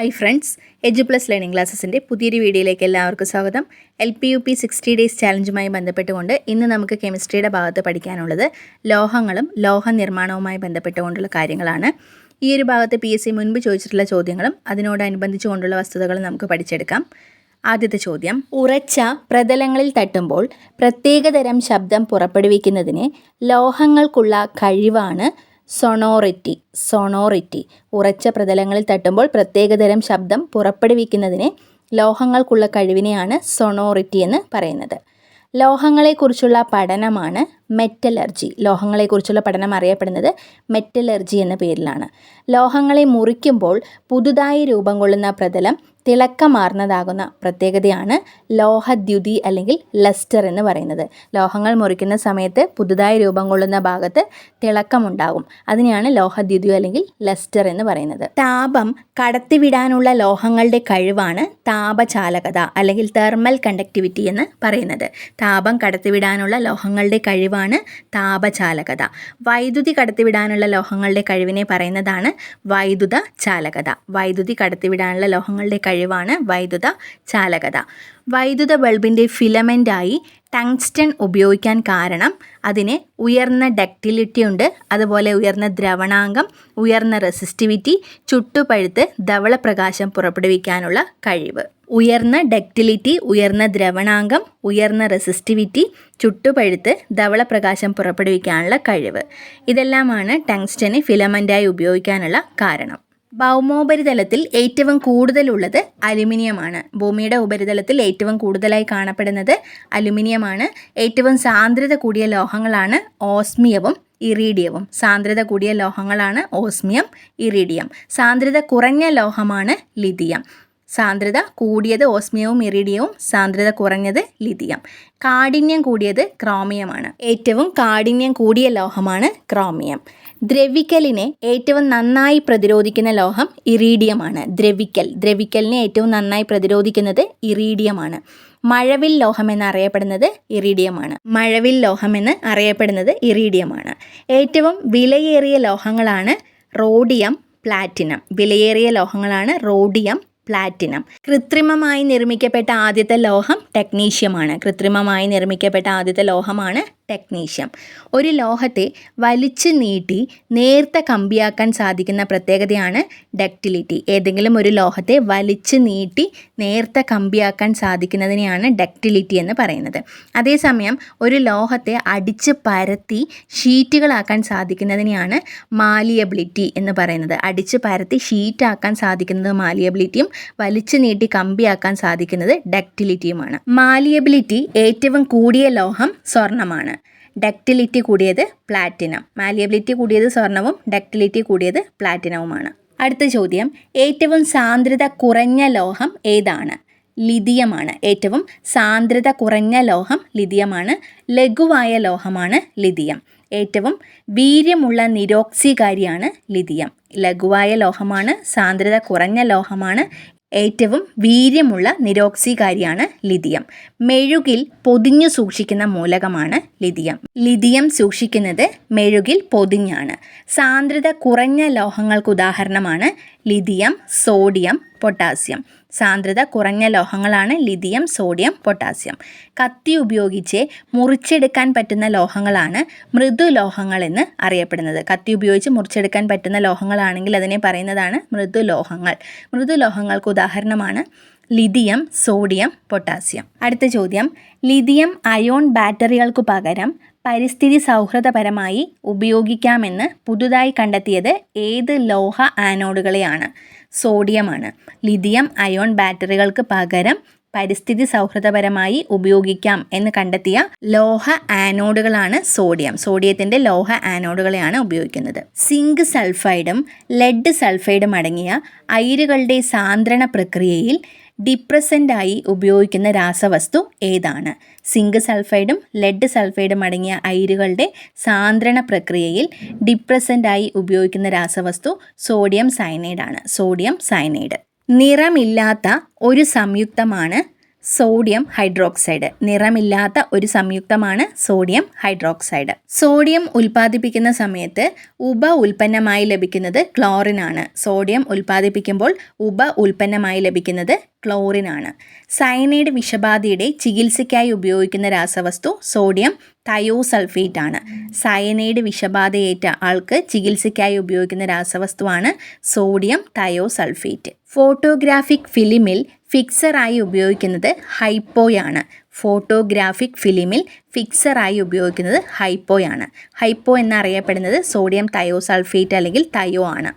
Hi friends Edu plus learning ക്ലാസ്സസിന്റെ പുതിയൊരു വീഡിയോയിലേക്ക് എല്ലാവർക്കും സ്വാഗതം. L P U P sixty days ചാലഞ്ചുമായി ബന്ധപ്പെട്ടുകൊണ്ട് ഇന്ന് നമുക്ക് കെമിസ്ട്രിയുടെ ഭാഗത്ത് പഠിക്കാനുള്ളത് ലോഹങ്ങളും ലോഹ നിർമ്മാണവുമായി ബന്ധപ്പെട്ടുകൊണ്ടുള്ള കാര്യങ്ങളാണ്. ഈ ഒരു ഭാഗത്ത് പി എസ് സി മുൻപ് ചോദിച്ചിട്ടുള്ള ചോദ്യങ്ങളും അതിനോടനുബന്ധിച്ചുകൊണ്ടുള്ള വസ്തുതകളും നമുക്ക് പഠിച്ചെടുക്കാം. ആദ്യത്തെ ചോദ്യം ഉറച്ച പ്രതലങ്ങളിൽ തട്ടുമ്പോൾ പ്രത്യേകതരം ശബ്ദം പുറപ്പെടുവിക്കുന്നതിന് ലോഹങ്ങൾക്കുള്ള കഴിവാണ് സൊണോറിറ്റി സൊണോറിറ്റി. ഉറച്ച പ്രതലങ്ങളിൽ തട്ടുമ്പോൾ പ്രത്യേകതരം ശബ്ദം പുറപ്പെടുവിക്കുന്നതിനെ ലോഹങ്ങൾക്കുള്ള കഴിവിനെയാണ് സൊണോറിറ്റി എന്ന് പറയുന്നത്. ലോഹങ്ങളെക്കുറിച്ചുള്ള പഠനമാണ് മെറ്റലർജി. ലോഹങ്ങളെക്കുറിച്ചുള്ള പഠനം അറിയപ്പെടുന്നത് മെറ്റലർജി എന്ന പേരിലാണ്. ലോഹങ്ങളെ മുറിക്കുമ്പോൾ പുതുതായി രൂപം കൊള്ളുന്ന പ്രതലം തിളക്കമാർന്നതാകുന്ന പ്രത്യേകതയാണ് ലോഹദ്യുതി അല്ലെങ്കിൽ ലസ്റ്റർ എന്ന് പറയുന്നത്. ലോഹങ്ങൾ മുറിക്കുന്ന സമയത്ത് പുതുതായി രൂപം കൊള്ളുന്ന ഭാഗത്ത് തിളക്കമുണ്ടാകും. അതിനെയാണ് ലോഹദ്യുതി അല്ലെങ്കിൽ ലസ്റ്റർ എന്ന് പറയുന്നത്. താപം കടത്തിവിടാനുള്ള ലോഹങ്ങളുടെ കഴിവാണ് താപചാലകത അല്ലെങ്കിൽ തെർമൽ കണ്ടക്ടിവിറ്റി എന്ന് പറയുന്നത്. താപം കടത്തിവിടാനുള്ള ലോഹങ്ങളുടെ കഴിവാണ് താപചാലകത. വൈദ്യുതി കടത്തിവിടാനുള്ള ലോഹങ്ങളുടെ കഴിവിനെ പറയുന്നതാണ് വൈദ്യുത ചാലകത വൈദ്യുതി കടത്തിവിടാനുള്ള ലോഹങ്ങളുടെ കഴിവാണ് വൈദ്യുത ചാലകത. വൈദ്യുത ബൾബിന്റെ ഫിലമെന്റായി ടങ്സ്റ്റൺ ഉപയോഗിക്കാൻ കാരണം അതിന് ഉയർന്ന ഡക്റ്റിലിറ്റി ഉണ്ട് അതുപോലെ ഉയർന്ന ദ്രവണാങ്കം ഉയർന്ന റെസിസ്റ്റിവിറ്റി ചുട്ടുപഴുത്ത് ധവളപ്രകാശം പുറപ്പെടുവിക്കാനുള്ള കഴിവ്. ഉയർന്ന ഡക്റ്റിലിറ്റി ഉയർന്ന ദ്രവണാങ്കം ഉയർന്ന റെസിസ്റ്റിവിറ്റി ചുട്ടുപഴുത്ത് ധവളപ്രകാശം പുറപ്പെടുവിക്കാനുള്ള കഴിവ്. ഇതെല്ലാമാണ് ടങ്സ്റ്റന് ഫിലമെന്റായി ഉപയോഗിക്കാനുള്ള കാരണം. ഭൗമോപരിതലത്തിൽ ഏറ്റവും കൂടുതലുള്ളത് അലുമിനിയമാണ്. ഭൂമിയുടെ ഉപരിതലത്തിൽ ഏറ്റവും കൂടുതലായി കാണപ്പെടുന്നത് അലുമിനിയമാണ്. ഏറ്റവും സാന്ദ്രത കൂടിയ ലോഹങ്ങളാണ് ഓസ്മിയവും ഇറീഡിയവും. സാന്ദ്രത കൂടിയ ലോഹങ്ങളാണ് ഓസ്മിയം ഇറീഡിയം. സാന്ദ്രത കുറഞ്ഞ ലോഹമാണ് ലിഥിയം. സാന്ദ്രത കൂടിയത് ഓസ്മിയവും ഇറിഡിയവും സാന്ദ്രത കുറഞ്ഞത് ലിഥിയം. കാഠിന്യം കൂടിയത് ക്രോമിയമാണ്. ഏറ്റവും കാഠിന്യം കൂടിയ ലോഹമാണ് ക്രോമിയം. ദ്രവിക്കലിനെ ഏറ്റവും നന്നായി പ്രതിരോധിക്കുന്ന ലോഹം ഇറീഡിയമാണ്. ദ്രവിക്കൽ. ദ്രവിക്കലിനെ ഏറ്റവും നന്നായി പ്രതിരോധിക്കുന്നത് ഇറീഡിയമാണ്. മഴവിൽ ലോഹം എന്ന് അറിയപ്പെടുന്നത് ഇറീഡിയമാണ്. മഴവിൽ ലോഹം എന്ന് അറിയപ്പെടുന്നത് ഇറീഡിയമാണ്. ഏറ്റവും വിലയേറിയ ലോഹങ്ങളാണ് റോഡിയം പ്ലാറ്റിനം. വിലയേറിയ ലോഹങ്ങളാണ് റോഡിയം പ്ലാറ്റിനം. കൃത്രിമമായി നിർമ്മിക്കപ്പെട്ട ആദ്യത്തെ ലോഹം ടെക്നീഷ്യമാണ്. കൃത്രിമമായി നിർമ്മിക്കപ്പെട്ട ആദ്യത്തെ ലോഹമാണ് ടെക്നീഷ്യം ഒരു ലോഹത്തെ വലിച്ചു നീട്ടി നേർത്ത കമ്പിയാക്കാൻ സാധിക്കുന്ന പ്രത്യേകതയാണ് ഡക്റ്റിലിറ്റി ഏതെങ്കിലും ഒരു ലോഹത്തെ വലിച്ചു നീട്ടി നേർത്ത കമ്പിയാക്കാൻ സാധിക്കുന്നതിനെയാണ് ഡക്റ്റിലിറ്റി എന്ന് പറയുന്നത്. അതേസമയം ഒരു ലോഹത്തെ അടിച്ച് പരത്തി ഷീറ്റുകളാക്കാൻ സാധിക്കുന്നതിനെയാണ് മാലിയബിലിറ്റി എന്ന് പറയുന്നത്. അടിച്ച് പരത്തി ഷീറ്റാക്കാൻ സാധിക്കുന്നത് മാലിയബിലിറ്റിയും വലിച്ചു നീട്ടി കമ്പിയാക്കാൻ സാധിക്കുന്നത് ഡക്റ്റിലിറ്റിയുമാണ് മാലിയബിലിറ്റി ഏറ്റവും കൂടിയ ലോഹം സ്വർണമാണ്. ഡക്റ്റിലിറ്റി കൂടിയത് പ്ലാറ്റിനം. മാലിയബിലിറ്റി കൂടിയത് സ്വർണവും ഡക്റ്റിലിറ്റി കൂടിയത് പ്ലാറ്റിനവുമാണ്. അടുത്ത ചോദ്യം. ഏറ്റവും സാന്ദ്രത കുറഞ്ഞ ലോഹം ഏതാണ്? ലിതിയമാണ് ഏറ്റവും സാന്ദ്രത കുറഞ്ഞ ലോഹം ലിതിയമാണ് ലഘുവായ ലോഹമാണ് ലിതിയം ഏറ്റവും വീര്യമുള്ള നിരോക്സികാരിയാണ് ലിതിയം ലഘുവായ ലോഹമാണ് സാന്ദ്രത കുറഞ്ഞ ലോഹമാണ് ഏറ്റവും വീര്യമുള്ള നിരോക്സികാരിയാണ് ലിഥിയം. മെഴുകിൽ പൊതിഞ്ഞു സൂക്ഷിക്കുന്ന മൂലകമാണ് ലിഥിയം. ലിഥിയം സൂക്ഷിക്കുന്നത് മെഴുകിൽ പൊതിഞ്ഞാണ്. സാന്ദ്രത കുറഞ്ഞ ലോഹങ്ങൾക്ക് ഉദാഹരണമാണ് ലിഥിയം സോഡിയം പൊട്ടാസ്യം. സാന്ദ്രത കുറഞ്ഞ ലോഹങ്ങളാണ് ലിഥിയം സോഡിയം പൊട്ടാസ്യം. കത്തി ഉപയോഗിച്ച് മുറിച്ചെടുക്കാൻ പറ്റുന്ന ലോഹങ്ങളാണ് മൃദു ലോഹങ്ങൾ എന്ന് അറിയപ്പെടുന്നത്. കത്തി ഉപയോഗിച്ച് മുറിച്ചെടുക്കാൻ പറ്റുന്ന ലോഹങ്ങളാണെങ്കിൽ അതിനെ പറയുന്നതാണ് മൃദു ലോഹങ്ങൾ മൃദു ലോഹങ്ങൾക്ക് ഉദാഹരണമാണ് ലിഥിയം സോഡിയം പൊട്ടാസ്യം. അടുത്ത ചോദ്യം. ലിഥിയം അയോൺ ബാറ്ററികൾക്ക് പകരം പരിസ്ഥിതി സൗഹൃദപരമായി ഉപയോഗിക്കാമെന്ന് പുതുതായി കണ്ടെത്തിയത് ഏത് ലോഹ ആനോഡുകളെയാണ്? സോഡിയമാണ്. ലിഥിയം അയോൺ ബാറ്ററികൾക്ക് പകരം പരിസ്ഥിതി സൗഹൃദപരമായി ഉപയോഗിക്കാം എന്ന് കണ്ടെത്തിയ ലോഹ ആനോഡുകളാണ് സോഡിയം. സോഡിയത്തിന്റെ ലോഹ ആനോഡുകളെയാണ് ഉപയോഗിക്കുന്നത്. സിങ്ക് സൾഫൈഡും ലെഡ് സൾഫൈഡും അടങ്ങിയ അയിരുകളുടെ സാന്ദ്രണ പ്രക്രിയയിൽ ഡിപ്രസന്റായി ഉപയോഗിക്കുന്ന രാസവസ്തു ഏതാണ്? സിങ്ക് സൾഫൈഡും ലെഡ് സൾഫൈഡും അടങ്ങിയ അയിരുകളുടെ സാന്ദ്രണ പ്രക്രിയയിൽ ഡിപ്രസന്റായി ഉപയോഗിക്കുന്ന രാസവസ്തു സോഡിയം സയനൈഡ് ആണ് സോഡിയം സയനൈഡ്. നിറമില്ലാത്ത ഒരു സംയുക്തമാണ് സോഡിയം ഹൈഡ്രോക്സൈഡ്. നിറമില്ലാത്ത ഒരു സംയുക്തമാണ് സോഡിയം ഹൈഡ്രോക്സൈഡ്. സോഡിയം ഉൽപ്പാദിപ്പിക്കുന്ന സമയത്ത് ഉപ ഉൽപ്പന്നമായി ലഭിക്കുന്നത് ക്ലോറിൻ ആണ് സോഡിയം ഉൽപ്പാദിപ്പിക്കുമ്പോൾ ഉപ ഉൽപ്പന്നമായി ലഭിക്കുന്നത് ക്ലോറിൻ ആണ് സയനൈഡ് വിഷബാധയുടെ ചികിത്സയ്ക്കായി ഉപയോഗിക്കുന്ന രാസവസ്തു സോഡിയം തയോസൾഫേറ്റ് ആണ് സയനൈഡ് വിഷബാധയേറ്റ ആൾക്ക് ചികിത്സയ്ക്കായി ഉപയോഗിക്കുന്ന രാസവസ്തുവാണ് സോഡിയം തയോസൾഫേറ്റ്. ഫോട്ടോഗ്രാഫിക് ഫിലിമിൽ ഫിക്സറായി ഉപയോഗിക്കുന്നത് ഹൈപ്പോയാണ്. ഫോട്ടോഗ്രാഫിക് ഫിലിമിൽ ഫിക്സറായി ഉപയോഗിക്കുന്നത് ഹൈപ്പോയാണ്. ഹൈപ്പോ എന്നറിയപ്പെടുന്നത് സോഡിയം തയോസൾഫേറ്റ് അല്ലെങ്കിൽ തയോ ആണ്.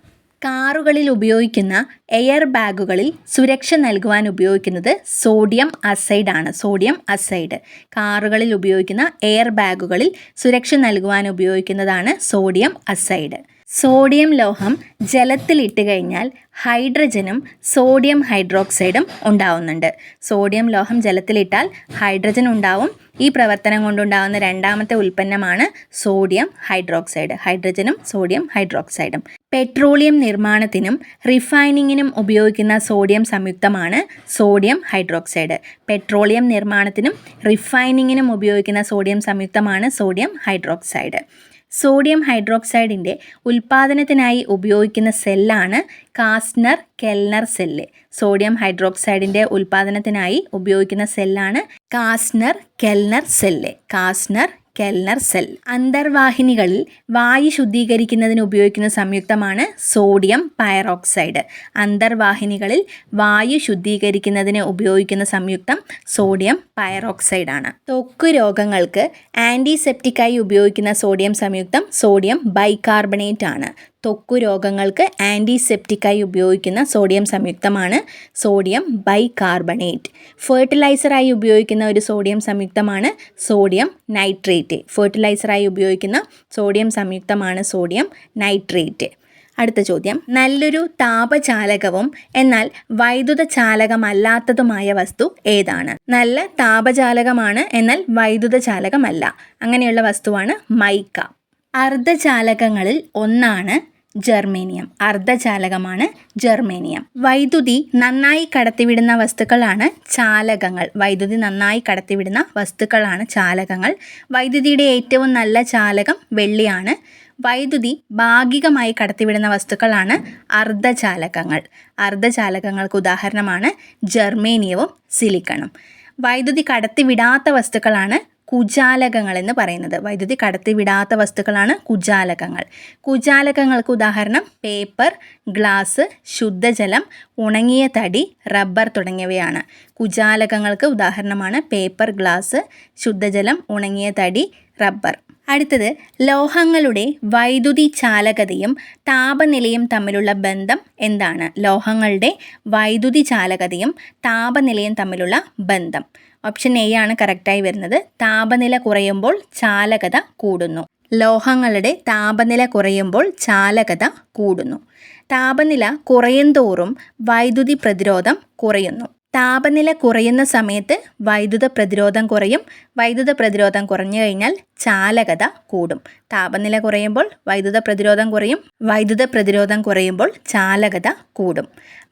കാറുകളിൽ ഉപയോഗിക്കുന്ന എയർ ബാഗുകളിൽ സുരക്ഷ നൽകുവാൻ ഉപയോഗിക്കുന്നത് സോഡിയം അസൈഡ് ആണ്. Sodium azide. കാറുകളിൽ ഉപയോഗിക്കുന്ന എയർ ബാഗുകളിൽ സുരക്ഷ നൽകുവാൻ ഉപയോഗിക്കുന്നതാണ് സോഡിയം അസൈഡ്. സോഡിയം ലോഹം ജലത്തിലിട്ട് കഴിഞ്ഞാൽ ഹൈഡ്രജനും സോഡിയം ഹൈഡ്രോക്സൈഡും ഉണ്ടാവുന്നുണ്ട്. സോഡിയം ലോഹം ജലത്തിലിട്ടാൽ ഹൈഡ്രജൻ ഉണ്ടാവും. ഈ പ്രവർത്തനം കൊണ്ടുണ്ടാകുന്ന രണ്ടാമത്തെ ഉൽപ്പന്നമാണ് സോഡിയം ഹൈഡ്രോക്സൈഡ്. ഹൈഡ്രജനും സോഡിയം ഹൈഡ്രോക്സൈഡും. പെട്രോളിയം നിർമ്മാണത്തിനും റിഫൈനിങ്ങിനും ഉപയോഗിക്കുന്ന സോഡിയം സംയുക്തമാണ് സോഡിയം ഹൈഡ്രോക്സൈഡ്. പെട്രോളിയം നിർമ്മാണത്തിനും റിഫൈനിങ്ങിനും ഉപയോഗിക്കുന്ന സോഡിയം സംയുക്തമാണ് സോഡിയം ഹൈഡ്രോക്സൈഡ്. സോഡിയം ഹൈഡ്രോക്സൈഡിന്റെ ഉൽപ്പാദനത്തിനായി ഉപയോഗിക്കുന്ന സെല്ലാണ് കാസ്നർ കെൽനർ സെല്ല്. സോഡിയം ഹൈഡ്രോക്സൈഡിന്റെ ഉൽപ്പാദനത്തിനായി ഉപയോഗിക്കുന്ന സെല്ലാണ് കാസ്നർ കെൽനർ സെല്ല്. കാസ്നർ കെൽനർ സെൽ. അന്തർവാഹിനികളിൽ വായു ശുദ്ധീകരിക്കുന്നതിന് ഉപയോഗിക്കുന്ന സംയുക്തമാണ് സോഡിയം പൈറോക്സൈഡ് അന്തർവാഹിനികളിൽ വായു ശുദ്ധീകരിക്കുന്നതിന് ഉപയോഗിക്കുന്ന സംയുക്തം സോഡിയം പൈറോക്സൈഡ് ആണ് ത്വക്ക് രോഗങ്ങൾക്ക് ആന്റിസെപ്റ്റിക്കായി ഉപയോഗിക്കുന്ന സോഡിയം സംയുക്തം സോഡിയം ബൈകാർബണേറ്റ് ആണ് ത്വക്കു രോഗങ്ങൾക്ക് ആന്റിസെപ്റ്റിക്കായി ഉപയോഗിക്കുന്ന സോഡിയം സംയുക്തമാണ് സോഡിയം ബൈകാർബണേറ്റ് ഫെർട്ടിലൈസറായി ഉപയോഗിക്കുന്ന ഒരു സോഡിയം സംയുക്തമാണ് സോഡിയം നൈട്രേറ്റ് ഫെർട്ടിലൈസറായി ഉപയോഗിക്കുന്ന സോഡിയം സംയുക്തമാണ് സോഡിയം നൈട്രേറ്റ് അടുത്ത ചോദ്യം. നല്ലൊരു താപചാലകവും എന്നാൽ വൈദ്യുത ചാലകമല്ലാത്തതുമായ വസ്തു ഏതാണ്? നല്ല താപചാലകമാണ് എന്നാൽ വൈദ്യുത ചാലകമല്ല. അങ്ങനെയുള്ള വസ്തുവാണ് മൈക്ക. അർദ്ധചാലകങ്ങളിൽ ഒന്നാണ് ജർമേനിയം. അർദ്ധചാലകമാണ് ജർമേനിയം. വൈദ്യുതി നന്നായി കടത്തിവിടുന്ന വസ്തുക്കളാണ് ചാലകങ്ങൾ. വൈദ്യുതി നന്നായി കടത്തിവിടുന്ന വസ്തുക്കളാണ് ചാലകങ്ങൾ. വൈദ്യുതിയുടെ ഏറ്റവും നല്ല ചാലകം വെള്ളിയാണ്. വൈദ്യുതി ഭാഗികമായി കടത്തിവിടുന്ന വസ്തുക്കളാണ് അർദ്ധചാലകങ്ങൾ അർദ്ധചാലകങ്ങൾക്ക് ഉദാഹരണമാണ് ജർമേനിയവും സിലിക്കണും. വൈദ്യുതി കടത്തിവിടാത്ത വസ്തുക്കളാണ് കുജാലകങ്ങൾ എന്ന് പറയുന്നത്. വൈദ്യുതി കടത്തിവിടാത്ത വസ്തുക്കളാണ് കുജാലകങ്ങൾ. കുജാലകങ്ങൾക്ക് ഉദാഹരണം പേപ്പർ ഗ്ലാസ് ശുദ്ധജലം ഉണങ്ങിയ തടി റബ്ബർ തുടങ്ങിയവയാണ്. കുജാലകങ്ങൾക്ക് ഉദാഹരണമാണ് പേപ്പർ ഗ്ലാസ് ശുദ്ധജലം ഉണങ്ങിയ തടി റബ്ബർ. അടുത്തത് ലോഹങ്ങളുടെ വൈദ്യുതി ചാലകതയും താപനിലയും തമ്മിലുള്ള ബന്ധം എന്താണ്? ലോഹങ്ങളുടെ വൈദ്യുതി ചാലകതയും താപനിലയും തമ്മിലുള്ള ബന്ധം. ഓപ്ഷൻ എ ആണ് കറക്റ്റായി വരുന്നത്. താപനില കുറയുമ്പോൾ ചാലകത കൂടുന്നു. ലോഹങ്ങളുടെ താപനില കുറയുമ്പോൾ ചാലകത കൂടുന്നു. താപനില കുറയുന്തോറും വൈദ്യുതി പ്രതിരോധം കുറയുന്നു. താപനില കുറയുന്ന സമയത്ത് വൈദ്യുത പ്രതിരോധം കുറയും. വൈദ്യുത പ്രതിരോധം കുറഞ്ഞു കഴിഞ്ഞാൽ ചാലകത കൂടും. താപനില കുറയുമ്പോൾ വൈദ്യുത പ്രതിരോധം കുറയും. വൈദ്യുത പ്രതിരോധം കുറയുമ്പോൾ ചാലകത കൂടും.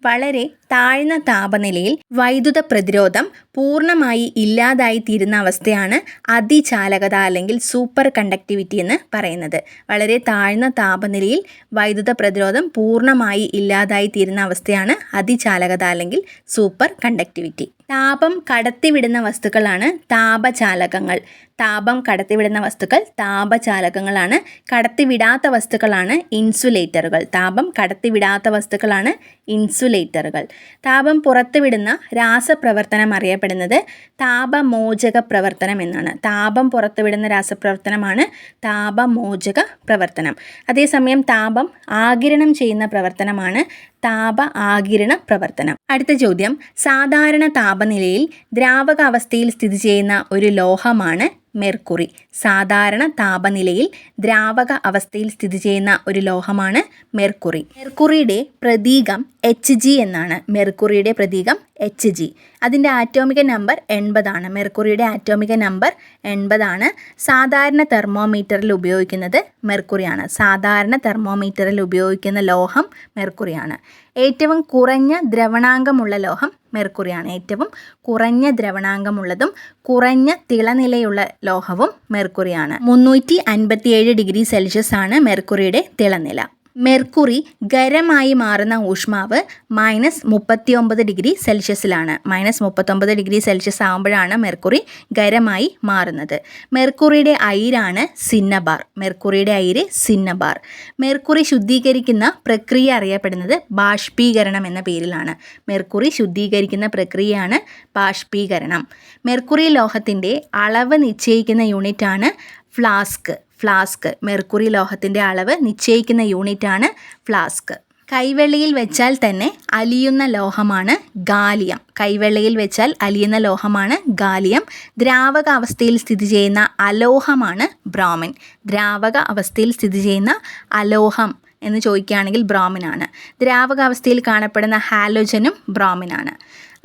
വളരെ താഴ്ന്ന താപനിലയിൽ വൈദ്യുത പ്രതിരോധം പൂർണമായി ഇല്ലാതായി തീരുന്ന അവസ്ഥയാണ് അതിചാലകത അല്ലെങ്കിൽ സൂപ്പർ കണ്ടക്ടിവിറ്റി എന്ന് പറയുന്നത്. വളരെ താഴ്ന്ന താപനിലയിൽ വൈദ്യുത പ്രതിരോധം പൂർണമായി ഇല്ലാതായി തീരുന്ന അവസ്ഥയാണ് അതിചാലകത അല്ലെങ്കിൽ സൂപ്പർ കണ്ടക്ടിവിറ്റി. താപം കടത്തിവിടുന്ന വസ്തുക്കളാണ് താപചാലകങ്ങൾ. താപം കടത്തിവിടുന്ന വസ്തുക്കൾ താപചാലകങ്ങളാണ്. കടത്തിവിടാത്ത വസ്തുക്കളാണ് ഇൻസുലേറ്ററുകൾ. താപം കടത്തിവിടാത്ത വസ്തുക്കളാണ് ഇൻസുലേറ്ററുകൾ. താപം പുറത്തുവിടുന്ന രാസപ്രവർത്തനം അറിയപ്പെടുന്നത് താപമോചക പ്രവർത്തനം എന്നാണ്. താപം പുറത്തുവിടുന്ന രാസപ്രവർത്തനമാണ് താപമോചക പ്രവർത്തനം. അതേസമയം താപം ആകിരണം ചെയ്യുന്ന പ്രവർത്തനമാണ് താപ ആകിരണ പ്രവർത്തനം അടുത്ത ചോദ്യം. സാധാരണ താപനിലയിൽ ദ്രാവകാവസ്ഥയിൽ സ്ഥിതി ചെയ്യുന്ന ഒരു ലോഹമാണ് മെർക്കുറി. സാധാരണ താപനിലയിൽ ദ്രാവക അവസ്ഥയിൽ സ്ഥിതി ചെയ്യുന്ന ഒരു ലോഹമാണ് മെർക്കുറി. മെർക്കുറിയുടെ പ്രതീകം എച്ച് ജി എന്നാണ്. മെർക്കുറിയുടെ പ്രതീകം എച്ച് ജി അതിന്റെ ആറ്റോമിക നമ്പർ എൺപതാണ്. മെർക്കുറിയുടെ ആറ്റോമിക നമ്പർ എൺപതാണ്. സാധാരണ തെർമോമീറ്ററിൽ ഉപയോഗിക്കുന്നത് മെർക്കുറിയാണ്. സാധാരണ തെർമോമീറ്ററിൽ ഉപയോഗിക്കുന്ന ലോഹം മെർക്കുറിയാണ്. ഏറ്റവും കുറഞ്ഞ ദ്രവണാംഗമുള്ള ലോഹം മെർക്കുറിയാണ്. ഏറ്റവും കുറഞ്ഞ ദ്രവണാംഗമുള്ളതും കുറഞ്ഞ തിളനിലയുള്ള ലോഹവും മെർക്കുറിയാണ്. മുന്നൂറ്റി അൻപത്തിയേഴ് ഡിഗ്രി സെൽഷ്യസ് ആണ് മെർക്കുറിയുടെ തിളനില. മെർക്കുറി ഖരമായി മാറുന്ന ഊഷ്മാവ് മൈനസ് മുപ്പത്തി ഒമ്പത് ഡിഗ്രി സെൽഷ്യസിലാണ്. മൈനസ് മുപ്പത്തൊമ്പത് ഡിഗ്രി സെൽഷ്യസ് ആകുമ്പോഴാണ് മെർക്കുറി ഖരമായി മാറുന്നത്. മെർക്കുറിയുടെ അയിരാണ് സിന്നബാർ. മെർക്കുറിയുടെ അയിര് സിന്നബാർ. മെർക്കുറി ശുദ്ധീകരിക്കുന്ന പ്രക്രിയ അറിയപ്പെടുന്നത് ബാഷ്പീകരണം എന്ന പേരിലാണ്. മെർക്കുറി ശുദ്ധീകരിക്കുന്ന പ്രക്രിയയാണ് ബാഷ്പീകരണം. മെർക്കുറി ലോഹത്തിന്റെ അളവ് നിശ്ചയിക്കുന്ന യൂണിറ്റാണ് ഫ്ലാസ്ക്. ഫ്ലാസ്ക്. മെർക്കുറി ലോഹത്തിന്റെ അളവ് നിശ്ചയിക്കുന്ന യൂണിറ്റാണ് ഫ്ലാസ്ക്. കൈവെള്ളിയിൽ വെച്ചാൽ തന്നെ അലിയുന്ന ലോഹമാണ് ഗാലിയം. കൈവെള്ളയിൽ വെച്ചാൽ അലിയുന്ന ലോഹമാണ് ഗാലിയം. ദ്രാവക അവസ്ഥയിൽ സ്ഥിതി ചെയ്യുന്ന അലോഹമാണ് ബ്രോമിൻ. ദ്രാവക അവസ്ഥയിൽ സ്ഥിതി ചെയ്യുന്ന അലോഹം എന്ന് ചോദിക്കുകയാണെങ്കിൽ ബ്രോമിനാണ് ദ്രാവകാവസ്ഥയിൽ കാണപ്പെടുന്ന ഹാലോജനും ബ്രോമിനാണ്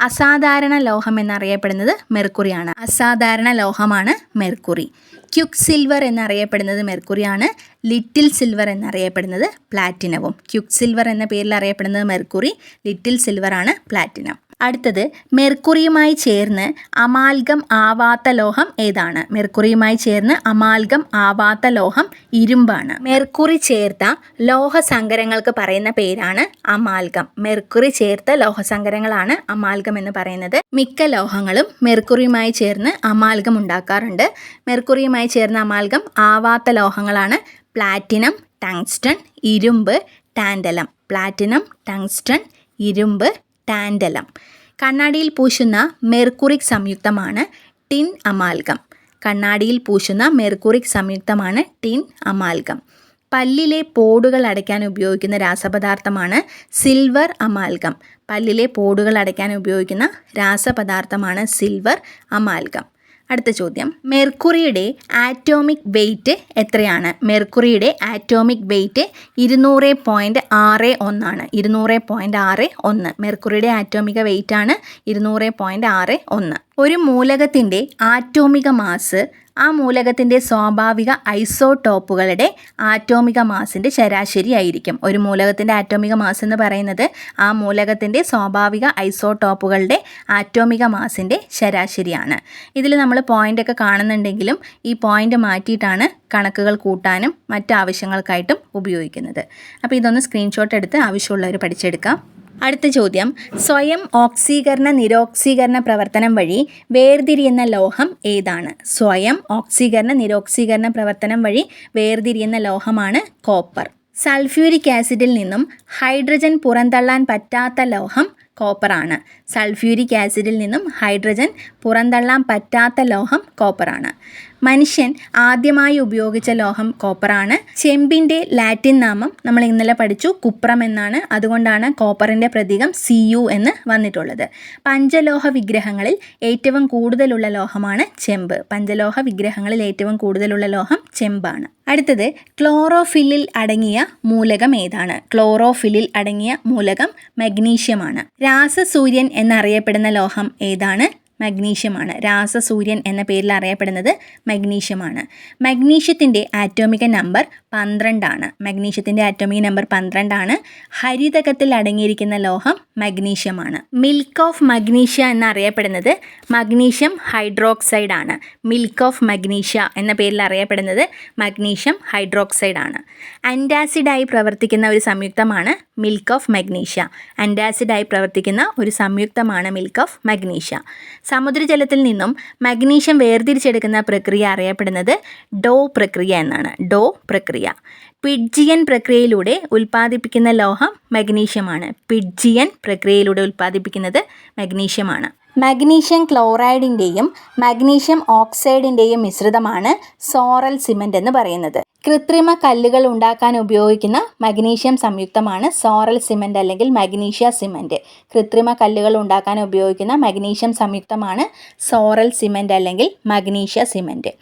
അസാധാരണ ലോഹം എന്നറിയപ്പെടുന്നത് മെർക്കുറിയാണ്. അസാധാരണ ലോഹമാണ് മെർക്കുറി. ക്യുക്ക് സിൽവർ എന്നറിയപ്പെടുന്നത് മെർക്കുറിയാണ് ലിറ്റിൽ സിൽവർ എന്നറിയപ്പെടുന്നത് പ്ലാറ്റിനവും. ക്യുക്ക് സിൽവർ എന്ന പേരിൽ അറിയപ്പെടുന്നത് മെർക്കുറി ലിറ്റിൽ സിൽവറാണ് പ്ലാറ്റിനം. അടുത്തത് മെർക്കുറിയുമായി ചേർന്ന് അമാൽഗം ആവാത്ത ലോഹം ഏതാണ്? മെർക്കുറിയുമായി ചേർന്ന് അമാൽഗം ആവാത്ത ലോഹം ഇരുമ്പാണ്. മെർക്കുറി ചേർത്ത ലോഹസങ്കരങ്ങൾക്ക് പറയുന്ന പേരാണ് അമാൽഗം. മെർക്കുറി ചേർത്ത ലോഹസങ്കരങ്ങളാണ് അമാൽഗം എന്ന് പറയുന്നത്. മിക്ക ലോഹങ്ങളും മെർക്കുറിയുമായി ചേർന്ന് അമാൽഗം ഉണ്ടാക്കാറുണ്ട്. മെർക്കുറിയുമായി ചേർന്ന അമാൽഗം ആവാത്ത ലോഹങ്ങളാണ്. പ്ലാറ്റിനം ടങ്സ്റ്റൺ ഇരുമ്പ് ടാൻഡലം. പ്ലാറ്റിനം ടങ്സ്റ്റൺ ഇരുമ്പ് ടാൻഡലം. കണ്ണാടിയിൽ പൂശുന്ന മെർക്കുറിക് സംയുക്തമാണ് ടിൻ അമാൽഗം. കണ്ണാടിയിൽ പൂശുന്ന മെർക്കുറിക് സംയുക്തമാണ് ടിൻ അമാൽഗം. പല്ലിലെ പോടുകൾ അടയ്ക്കാൻ ഉപയോഗിക്കുന്ന രാസപദാർത്ഥമാണ് സിൽവർ അമാൽഗം. പല്ലിലെ പോടുകൾ അടയ്ക്കാൻ ഉപയോഗിക്കുന്ന രാസപദാർത്ഥമാണ് സിൽവർ അമാൽഗം. അടുത്ത ചോദ്യം. മെർക്കുറിയുടെ ആറ്റോമിക് വെയിറ്റ് എത്രയാണ്? മെർക്കുറിയുടെ ആറ്റോമിക് വെയിറ്റ് ഇരുന്നൂറ് പോയിന്റ് ആറ് ഒന്നാണ് ഇരുന്നൂറ് പോയിന്റ് ആറ് ഒന്ന്. മെർക്കുറിയുടെ ആറ്റോമിക വെയിറ്റ് ആണ് ഇരുന്നൂറ് പോയിന്റ് ആറ് ഒന്ന്. ഒരു മൂലകത്തിന്റെ ആറ്റോമിക മാസ് ആ മൂലകത്തിന്റെ സ്വാഭാവിക ഐസോടോപ്പുകളുടെ ആറ്റോമിക മാസിന്റെ ശരാശരി ആയിരിക്കും. ഒരു മൂലകത്തിന്റെ ആറ്റോമിക മാസ് എന്ന് പറയുന്നത് ആ മൂലകത്തിന്റെ സ്വാഭാവിക ഐസോടോപ്പുകളുടെ ആറ്റോമിക മാസിന്റെ ശരാശരിയാണ്. ഇതിൽ നമ്മൾ പോയിന്റൊക്കെ കാണുന്നുണ്ടെങ്കിലും ഈ പോയിന്റ് മാറ്റിയിട്ടാണ് കണക്കുകൾ കൂട്ടാനും മറ്റ് ആവശ്യങ്ങൾക്കായിട്ടും ഉപയോഗിക്കുന്നത്. അപ്പോൾ ഇതൊന്ന് സ്ക്രീൻഷോട്ട് എടുത്ത് ആവശ്യമുള്ളവർ പഠിച്ചെടുക്കാം. അടുത്ത ചോദ്യം. സ്വയം ഓക്സീകരണ നിരോക്സീകരണ പ്രവർത്തനം വഴി വേർതിരിയുന്ന ലോഹം ഏതാണ്? സ്വയം ഓക്സീകരണ നിരോക്സീകരണ പ്രവർത്തനം വഴി വേർതിരിയുന്ന ലോഹമാണ് കോപ്പർ. സൾഫ്യൂരിക് ആസിഡിൽ നിന്നും ഹൈഡ്രജൻ പുറന്തള്ളാൻ പറ്റാത്ത ലോഹം കോപ്പറാണ്. സൾഫ്യൂരിക് ആസിഡിൽ നിന്നും ഹൈഡ്രജൻ പുറന്തള്ളാൻ പറ്റാത്ത ലോഹം കോപ്പറാണ്. മനുഷ്യൻ ആദ്യമായി ഉപയോഗിച്ച ലോഹം കോപ്പറാണ്. ചെമ്പിന്റെ ലാറ്റിൻ നാമം നമ്മൾ ഇന്നലെ പഠിച്ചു. കുപ്രം എന്നാണ്. അതുകൊണ്ടാണ് കോപ്പറിന്റെ പ്രതീകം സി യു എന്ന് വന്നിട്ടുള്ളത്. പഞ്ചലോഹ വിഗ്രഹങ്ങളിൽ ഏറ്റവും കൂടുതലുള്ള ലോഹമാണ് ചെമ്പ്. പഞ്ചലോഹ വിഗ്രഹങ്ങളിൽ ഏറ്റവും കൂടുതലുള്ള ലോഹം ചെമ്പാണ്. അടുത്തത് ക്ലോറോഫില്ലിൽ അടങ്ങിയ മൂലകം ഏതാണ്? ക്ലോറോഫില്ലിൽ അടങ്ങിയ മൂലകം മഗ്നീഷ്യമാണ് രാസസൂര്യൻ എന്നറിയപ്പെടുന്ന ലോഹം ഏതാണ്? മഗ്നീഷ്യമാണ്. രാസസൂര്യൻ എന്ന പേരിൽ അറിയപ്പെടുന്നത് മഗ്നീഷ്യമാണ്. മഗ്നീഷ്യത്തിന്റെ ആറ്റോമിക നമ്പർ പന്ത്രണ്ടാണ്. മഗ്നീഷ്യത്തിന്റെ ആറ്റോമിക നമ്പർ പന്ത്രണ്ടാണ്. ഹരിതകത്തിൽ അടങ്ങിയിരിക്കുന്ന ലോഹം മഗ്നീഷ്യമാണ്. മിൽക്ക് ഓഫ് മഗ്നീഷ്യ എന്നറിയപ്പെടുന്നത് മഗ്നീഷ്യം ഹൈഡ്രോക്സൈഡ് ആണ് മിൽക്ക് ഓഫ് മഗ്നീഷ്യ എന്ന പേരിൽ അറിയപ്പെടുന്നത് മഗ്നീഷ്യം ഹൈഡ്രോക്സൈഡ് ആണ് അന്റാസിഡായി പ്രവർത്തിക്കുന്ന ഒരു സംയുക്തമാണ് മിൽക്ക് ഓഫ് മഗ്നീഷ്യ. അന്റാസിഡായി പ്രവർത്തിക്കുന്ന ഒരു സംയുക്തമാണ് മിൽക്ക് ഓഫ് മഗ്നീഷ്യ. സമുദ്രജലത്തിൽ നിന്നും മഗ്നീഷ്യം വേർതിരിച്ചെടുക്കുന്ന പ്രക്രിയ അറിയപ്പെടുന്നത് ഡോ പ്രക്രിയ എന്നാണ്. ഡോ പ്രക്രിയ. പിഡ്ജിയൻ പ്രക്രിയയിലൂടെ ഉൽപ്പാദിപ്പിക്കുന്ന ലോഹം മഗ്നീഷ്യമാണ്. പിഡ്ജിയൻ പ്രക്രിയയിലൂടെ ഉൽപ്പാദിപ്പിക്കുന്നത് മഗ്നീഷ്യമാണ്. മഗ്നീഷ്യം ക്ലോറൈഡിന്റെയും മഗ്നീഷ്യം ഓക്സൈഡിന്റെയും മിശ്രിതമാണ് സോറൽ സിമന്റ് എന്ന് പറയുന്നത്. കൃത്രിമ കല്ലുകൾ ഉണ്ടാക്കാൻ ഉപയോഗിക്കുന്ന മഗ്നീഷ്യം സംയുക്തമാണ് സോറൽ സിമന്റ് അല്ലെങ്കിൽ മഗ്നീഷ്യ സിമന്റ് കൃത്രിമ കല്ലുകൾ ഉണ്ടാക്കാൻ ഉപയോഗിക്കുന്ന മഗ്നീഷ്യം സംയുക്തമാണ് സോറൽ സിമന്റ് അല്ലെങ്കിൽ മഗ്നീഷ്യ സിമന്റ്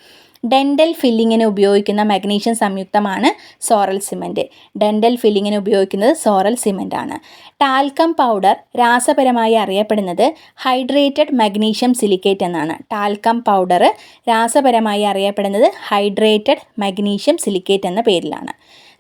ഡെന്റൽ ഫില്ലിങ്ങിന് ഉപയോഗിക്കുന്ന മഗ്നീഷ്യം സംയുക്തമാണ് സോറൽ സിമന്റ് ഡെന്റൽ ഫില്ലിങ്ങിന് ഉപയോഗിക്കുന്നത് സോറൽ സിമന്റ് ആണ്. ടാൽക്കം പൗഡർ രാസപരമായി അറിയപ്പെടുന്നത് ഹൈഡ്രേറ്റഡ് മഗ്നീഷ്യം സിലിക്കേറ്റ് എന്നാണ്. ടാൽക്കം പൗഡർ രാസപരമായി അറിയപ്പെടുന്നത് ഹൈഡ്രേറ്റഡ് മഗ്നീഷ്യം സിലിക്കേറ്റ് എന്ന പേരിലാണ്.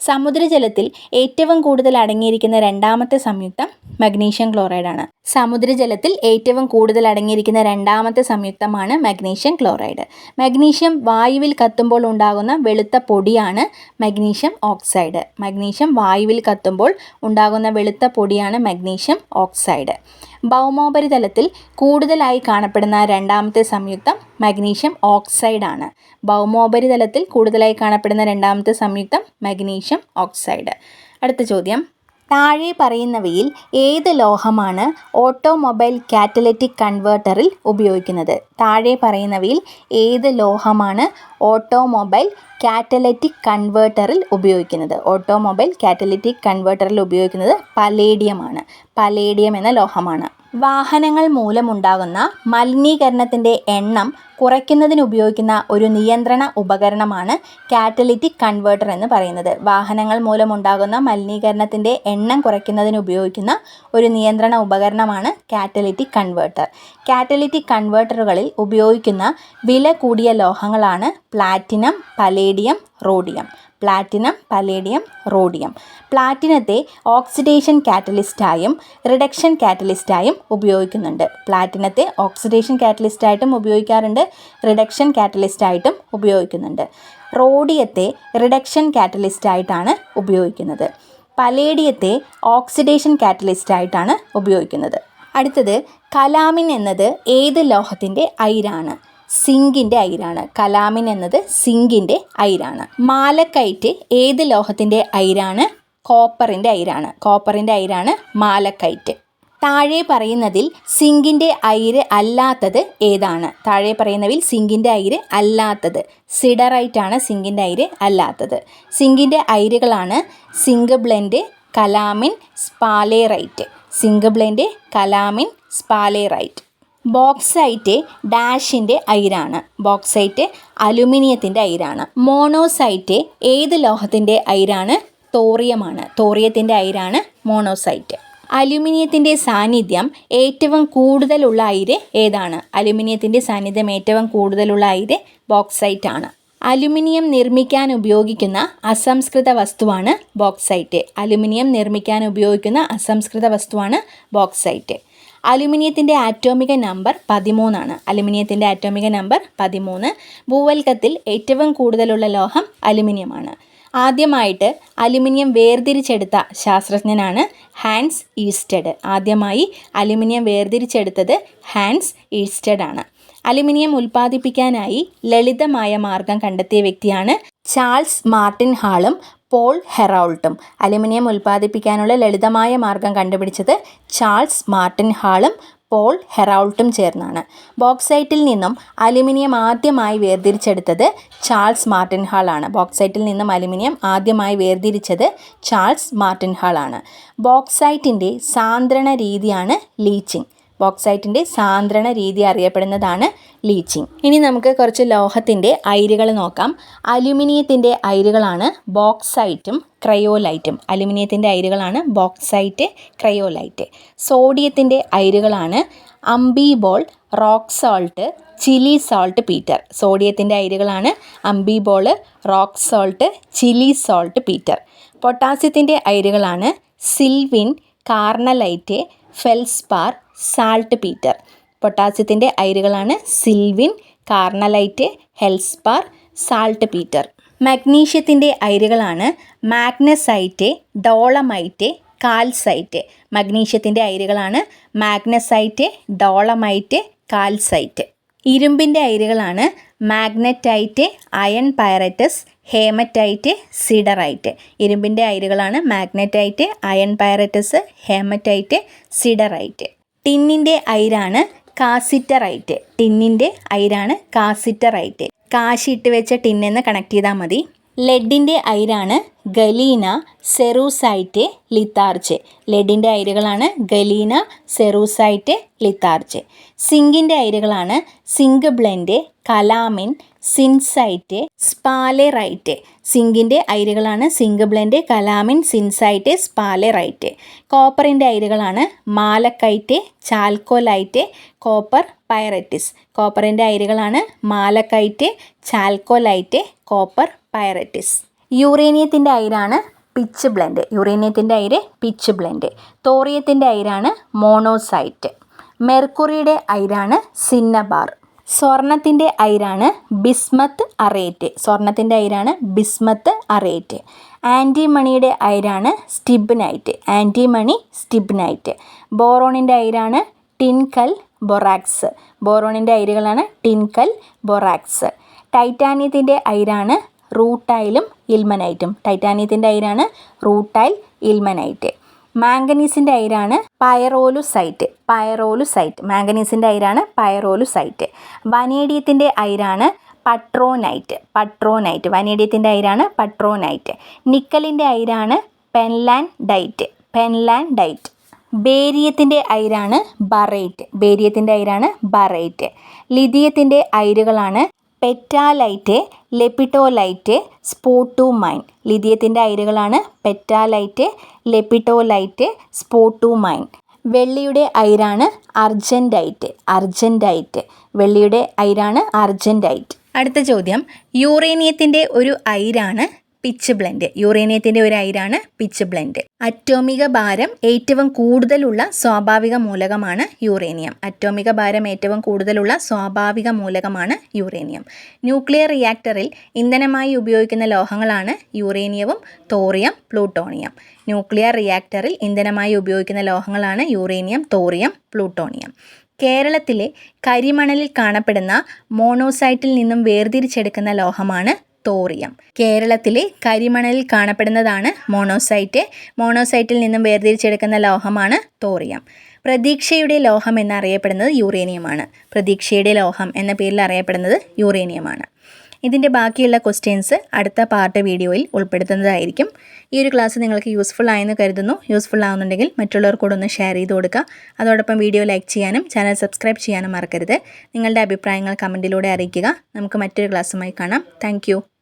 സമുദ്രജലത്തിൽ ഏറ്റവും കൂടുതൽ അടങ്ങിയിരിക്കുന്ന രണ്ടാമത്തെ സംയുക്തം മഗ്നീഷ്യം ക്ലോറൈഡ് ആണ്. സമുദ്രജലത്തിൽ ഏറ്റവും കൂടുതൽ അടങ്ങിയിരിക്കുന്ന രണ്ടാമത്തെ സംയുക്തമാണ് മഗ്നീഷ്യം ക്ലോറൈഡ് മഗ്നീഷ്യം വായുവിൽ കത്തുമ്പോൾ ഉണ്ടാകുന്ന വെളുത്ത പൊടിയാണ് മഗ്നീഷ്യം ഓക്സൈഡ് മഗ്നീഷ്യം വായുവിൽ കത്തുമ്പോൾ ഉണ്ടാകുന്ന വെളുത്ത പൊടിയാണ് മഗ്നീഷ്യം ഓക്സൈഡ് ഭൗമോപരിതലത്തിൽ കൂടുതലായി കാണപ്പെടുന്ന രണ്ടാമത്തെ സംയുക്തം മഗ്നീഷ്യം ഓക്സൈഡ് ആണ് ഭൗമോപരിതലത്തിൽ കൂടുതലായി കാണപ്പെടുന്ന രണ്ടാമത്തെ സംയുക്തം മഗ്നീഷ്യം ഓക്സൈഡ്. അടുത്ത ചോദ്യം. താഴെ പറയുന്നവയിൽ ഏത് ലോഹമാണ് ഓട്ടോമൊബൈൽ കാറ്റലറ്റിക് കൺവേർട്ടറിൽ ഉപയോഗിക്കുന്നത്? താഴെ പറയുന്നവയിൽ ഏത് ലോഹമാണ് ഓട്ടോമൊബൈൽ കാറ്റലറ്റിക് കൺവേർട്ടറിൽ ഉപയോഗിക്കുന്നത്? ഓട്ടോമൊബൈൽ കാറ്റലറ്റിക് കൺവേർട്ടറിൽ ഉപയോഗിക്കുന്നത് പലേഡിയമാണ്. പലേഡിയം എന്ന ലോഹമാണ്. വാഹനങ്ങൾ മൂലമുണ്ടാകുന്ന മലിനീകരണത്തിന്റെ എണ്ണം കുറയ്ക്കുന്നതിന് ഉപയോഗിക്കുന്ന ഒരു നിയന്ത്രണ ഉപകരണമാണ് കാറ്റലിറ്റിക് കൺവേർട്ടർ എന്ന് പറയുന്നത്. വാഹനങ്ങൾ മൂലമുണ്ടാകുന്ന മലിനീകരണത്തിന്റെ എണ്ണം കുറയ്ക്കുന്നതിന് ഉപയോഗിക്കുന്ന ഒരു നിയന്ത്രണ ഉപകരണമാണ് കാറ്റലിറ്റിക് കൺവേർട്ടർ. കാറ്റലിറ്റിക് കൺവേർട്ടറുകളിൽ ഉപയോഗിക്കുന്ന വില കൂടിയ ലോഹങ്ങളാണ് platinum palladium rhodium. Platinum palladium rhodium. പ്ലാറ്റിനത്തെ oxidation കാറ്റലിസ്റ്റായും റിഡക്ഷൻ കാറ്റലിസ്റ്റായും ഉപയോഗിക്കുന്നുണ്ട്. പ്ലാറ്റിനത്തെ ഓക്സിഡേഷൻ കാറ്റലിസ്റ്റായിട്ടും ഉപയോഗിക്കാറുണ്ട്. റിഡക്ഷൻ കാറ്റലിസ്റ്റ് ആയിട്ടും ഉപയോഗിക്കുന്നുണ്ട്. റോഡിയത്തെ റിഡക്ഷൻ കാറ്റലിസ്റ്റ് ആയിട്ടാണ് ഉപയോഗിക്കുന്നത്. പലേഡിയത്തെ ഓക്സിഡേഷൻ കാറ്റലിസ്റ്റ് ആയിട്ടാണ് ഉപയോഗിക്കുന്നത്. അടുത്തത് കലാമിൻ എന്നത് ഏത് ലോഹത്തിന്റെ അയിരാണ്? സിങ്കിന്റെ അയിരാണ്. കലാമിൻ എന്നത് സിങ്കിന്റെ അയിരാണ്. മാലക്കൈറ്റ് ഏത് ലോഹത്തിന്റെ അയിരാണ്? കോപ്പറിന്റെ അയിരാണ്. കോപ്പറിന്റെ അയിരാണ് മാലക്കൈറ്റ്. താഴെ പറയുന്നതിൽ സിങ്കിന്റെ അയിര് അല്ലാത്തത് ഏതാണ്? താഴെ പറയുന്നതിൽ സിങ്കിന്റെ അയിര് അല്ലാത്തത്. സിഡറൈറ്റ് ആണ് സിങ്കിന്റെ അയിര് അല്ലാത്തത്. സിങ്കിന്റെ അയിരുകളാണ് zinc blende calamine sphalerite. Zinc blende calamine sphalerite. Bauxite ഡാഷിന്റെ അയിരാണ്. ബോക്സൈറ്റ് അലുമിനിയത്തിന്റെ അയിരാണ്. മോണോസൈറ്റ് ഏത് ലോഹത്തിന്റെ അയിരാണ്? തോറിയമാണ്. തോറിയത്തിന്റെ അയിരാണ് മോണോസൈറ്റ്. അലുമിനിയത്തിന്റെ സാന്നിധ്യം ഏറ്റവും കൂടുതലുള്ള അയിര് ഏതാണ്? അലുമിനിയത്തിന്റെ സാന്നിധ്യം ഏറ്റവും കൂടുതലുള്ള അയിര് ബോക്സൈറ്റ് ആണ്. അലുമിനിയം നിർമ്മിക്കാൻ ഉപയോഗിക്കുന്ന അസംസ്കൃത വസ്തുവാണ് ബോക്സൈറ്റ്. അലുമിനിയം നിർമ്മിക്കാൻ ഉപയോഗിക്കുന്ന അസംസ്കൃത വസ്തുവാണ് ബോക്സൈറ്റ്. അലുമിനിയത്തിന്റെ ആറ്റോമിക നമ്പർ പതിമൂന്നാണ് അലുമിനിയത്തിന്റെ ആറ്റോമിക നമ്പർ പതിമൂന്ന്. ഭൂവൽക്കത്തിൽ ഏറ്റവും കൂടുതലുള്ള ലോഹം അലുമിനിയമാണ്. ആദ്യമായിട്ട് അലുമിനിയം വേർതിരിച്ചെടുത്ത ശാസ്ത്രജ്ഞനാണ് ഹാൻസ് ഈസ്റ്റഡ്. ആദ്യമായി അലുമിനിയം വേർതിരിച്ചെടുത്തത് ഹാൻസ് ഈസ്റ്റഡ് ആണ്. അലുമിനിയം ഉൽപ്പാദിപ്പിക്കാനായി ലളിതമായ മാർഗം കണ്ടെത്തിയ വ്യക്തിയാണ് ചാൾസ് മാർട്ടിൻ ഹാളും പോൾ ഹെറോൾട്ടും. അലുമിനിയം ഉൽപ്പാദിപ്പിക്കാനുള്ള ലളിതമായ മാർഗം കണ്ടുപിടിച്ചത് ചാൾസ് മാർട്ടിൻ ഹാളും പോൾ ഹെറാൾട്ടും ചേർന്നാണ്. ബോക്സൈറ്റിൽ നിന്നും അലുമിനിയം ആദ്യമായി വേർതിരിച്ചെടുത്തത് ചാൾസ് മാർട്ടിൻ ഹാൾ ആണ്. ബോക്സൈറ്റിൽ നിന്നും അലുമിനിയം ആദ്യമായി വേർതിരിച്ചത് ചാൾസ് മാർട്ടിൻ ഹാൾ ആണ്. ബോക്സൈറ്റിന്റെ സാന്ദ്രണ രീതിയാണ് ലീച്ചിങ്. ബോക്സൈറ്റിന്റെ സാന്ദ്രണ രീതി അറിയപ്പെടുന്നതാണ് ലീച്ചിങ്. ഇനി നമുക്ക് കുറച്ച് ലോഹത്തിന്റെ അയിരുകൾ നോക്കാം. അലുമിനിയത്തിന്റെ അയിരുകളാണ് ബോക്സൈറ്റും ക്രയോലൈറ്റും. അലുമിനിയത്തിന്റെ അയിരുകളാണ് ബോക്സൈറ്റ് ക്രയോലൈറ്റ്. സോഡിയത്തിന്റെ അയിരുകളാണ് amphibole rock salt Chile saltpetre. സോഡിയത്തിന്റെ അയിരുകളാണ് amphibole rock salt Chile saltpetre. പൊട്ടാസ്യത്തിന്റെ അയിരുകളാണ് sylvine carnallite feldspar saltpetre. പൊട്ടാസ്യത്തിന്റെ അയിരുകളാണ് sylvine carnallite feldspar saltpetre. മഗ്നീഷ്യത്തിന്റെ അയിരുകളാണ് മാഗ്നസൈറ്റ് ഡോളമൈറ്റ് കാൽസൈറ്റ്. മഗ്നീഷ്യത്തിന്റെ അയിരുകളാണ് മാഗ്നസൈറ്റ് ഡോളമൈറ്റ് കാൽസൈറ്റ്. ഇരുമ്പിന്റെ അയിരുകളാണ് magnetite iron pyrites haematite siderite. ഇരുമ്പിന്റെ അയിരുകളാണ് magnetite iron pyrites haematite siderite. ടിന്നിന്റെ അയിരാണ് കാസിറ്ററൈറ്റ്. ടിന്നിന്റെ അയിരാണ് കാസിറ്ററൈറ്റ്. കാശിട്ട് വെച്ച ടിന്നെന്ന് കണക്ട് ചെയ്താൽ മതി. ലെഡിന്റെ അയിരാണ് ഗലീന സെറൂസൈറ്റ് ലിത്താർച്ച്. ലെഡിന്റെ അയിരുകളാണ് ഗലീന സെറൂസൈറ്റ് ലിത്താർച്ച്. സിങ്കിന്റെ അയിരുകളാണ് zinc blende calamine zincite sphalerite. സിങ്കിന്റെ അയിരുകളാണ് zinc blende calamine zincite sphalerite. കോപ്പറിന്റെ അയിരുകളാണ് മാലക്കൈറ്റ് ചാൽക്കോലൈറ്റ് കോപ്പർ പൈററ്റിസ് കോപ്പറിന്റെ അയിരുകളാണ് മാലക്കൈറ്റ് ചാൽക്കോലൈറ്റ് കോപ്പർ പൈററ്റിസ് യുറേനിയത്തിന്റെ അയിരാണ് പിച്ച് ബ്ലെൻഡ്. യുറേനിയത്തിന്റെ അയിര് പിച്ച് ബ്ലെൻഡ്. തോറിയത്തിന്റെ അയിരാണ് മോണോസൈറ്റ്. മെർക്കുറിയുടെ അയിരാണ് സിന്നബാർ. സ്വർണത്തിന്റെ അയിരാണ് ബിസ്മത്ത് അറേറ്റ്. സ്വർണത്തിന്റെ അയിരാണ് ബിസ്മത്ത് അറേറ്റ്. ആന്റിമണിയുടെ അയിരാണ് സ്റ്റിബ്നൈറ്റ്. Antimony stibnite. ബോറോണിന്റെ അയിരാണ് ടിൻകൽ ബൊറാക്സ്. ബോറോണിന്റെ അയിരുകളാണ് ടിൻകൽ ബൊറാക്സ്. ടൈറ്റാനിയത്തിന്റെ അയിരാണ് റൂട്ടൈലും ഇൽമനൈറ്റും. ടൈറ്റാനിയത്തിന്റെ അയിരാണ് റൂട്ടൈൽ ഇൽമനൈറ്റ്. മാംഗനീസിന്റെ അയിരാണ് പയറോലുസൈറ്റ്. പയറോലുസൈറ്റ്. മാംഗനീസിന്റെ അയിരാണ് പയറോലുസൈറ്റ്. വനേഡിയത്തിന്റെ അയിരാണ് പട്രോനൈറ്റ്. പട്രോനൈറ്റ്. വനേഡിയത്തിന്റെ അയിരാണ് പട്രോനൈറ്റ്. നിക്കലിന്റെ അയിരാണ് പെൻലാൻ ഡൈറ്റ് പെൻലാൻ ഡൈറ്റ് ബേരിയത്തിന്റെ അയിരാണ് ബറൈറ്റ്. ബേരിയത്തിന്റെ അയിരാണ് ബറൈറ്റ്. ലിതിയത്തിന്റെ അയിരുകളാണ് പെറ്റാലൈറ്റ് ലെപ്പിറ്റോലൈറ്റ് സ്പോട്ടുമൈൻ. ലിഥിയത്തിന്റെ അയിരുകളാണ് പെറ്റാലൈറ്റ് ലെപ്പിറ്റോലൈറ്റ് സ്പോട്ടുമൈൻ. വെള്ളിയുടെ അയിരാണ് അർജന്റൈറ്റ് അർജന്റൈറ്റ്. വെള്ളിയുടെ അയിരാണ് അർജന്റൈറ്റ്. അടുത്ത ചോദ്യം. യുറേനിയത്തിന്റെ ഒരു അയിരാണ് പിച്ച് ബ്ലെൻഡ്. യുറേനിയത്തിന്റെ ഒരു അയിരാണ് പിച്ച് ബ്ലെൻഡ്. അറ്റോമിക ഭാരം ഏറ്റവും കൂടുതലുള്ള സ്വാഭാവിക മൂലകമാണ് യുറേനിയം. അറ്റോമിക ഭാരം ഏറ്റവും കൂടുതലുള്ള സ്വാഭാവിക മൂലകമാണ് യുറേനിയം. ന്യൂക്ലിയർ റിയാക്ടറിൽ ഇന്ധനമായി ഉപയോഗിക്കുന്ന ലോഹങ്ങളാണ് യുറേനിയവും തോറിയം പ്ലൂട്ടോണിയം. ന്യൂക്ലിയർ റിയാക്ടറിൽ ഇന്ധനമായി ഉപയോഗിക്കുന്ന ലോഹങ്ങളാണ് യുറേനിയം തോറിയം പ്ലൂട്ടോണിയം. കേരളത്തിലെ കരിമണലിൽ കാണപ്പെടുന്ന മോണോസൈറ്റിൽ നിന്നും വേർതിരിച്ചെടുക്കുന്ന ലോഹമാണ് തോറിയം കേരളത്തിലെ കരിമണലിൽ കാണപ്പെടുന്നതാണ് മോണോസൈറ്റ്. മോണോസൈറ്റിൽ നിന്നും വേർതിരിച്ചെടുക്കുന്ന ലോഹമാണ് തോറിയം. പ്രതീക്ഷയുടെ ലോഹം എന്നറിയപ്പെടുന്നത് യുറേനിയമാണ്. പ്രതീക്ഷയുടെ ലോഹം എന്ന പേരിൽ അറിയപ്പെടുന്നത് യുറേനിയമാണ്. ഇതിന്റെ ബാക്കിയുള്ള ക്വസ്റ്റ്യൻസ് അടുത്ത പാർട്ട് വീഡിയോയിൽ ഉൾപ്പെടുത്തുന്നതായിരിക്കും. ഈ ഒരു ക്ലാസ് നിങ്ങൾക്ക് യൂസ്ഫുൾ ആയെന്ന് കരുതുന്നു. യൂസ്ഫുൾ ആവുന്നുണ്ടെങ്കിൽ മറ്റുള്ളവർ കൂടെ ഒന്ന് ഷെയർ ചെയ്ത് കൊടുക്കുക. അതോടൊപ്പം വീഡിയോ ലൈക്ക് ചെയ്യാനും ചാനൽ സബ്സ്ക്രൈബ് ചെയ്യാനും മറക്കരുത്. നിങ്ങളുടെ അഭിപ്രായങ്ങൾ കമന്റിലൂടെ അറിയിക്കുക. നമുക്ക് മറ്റൊരു ക്ലാസ്സുമായി കാണാം. താങ്ക്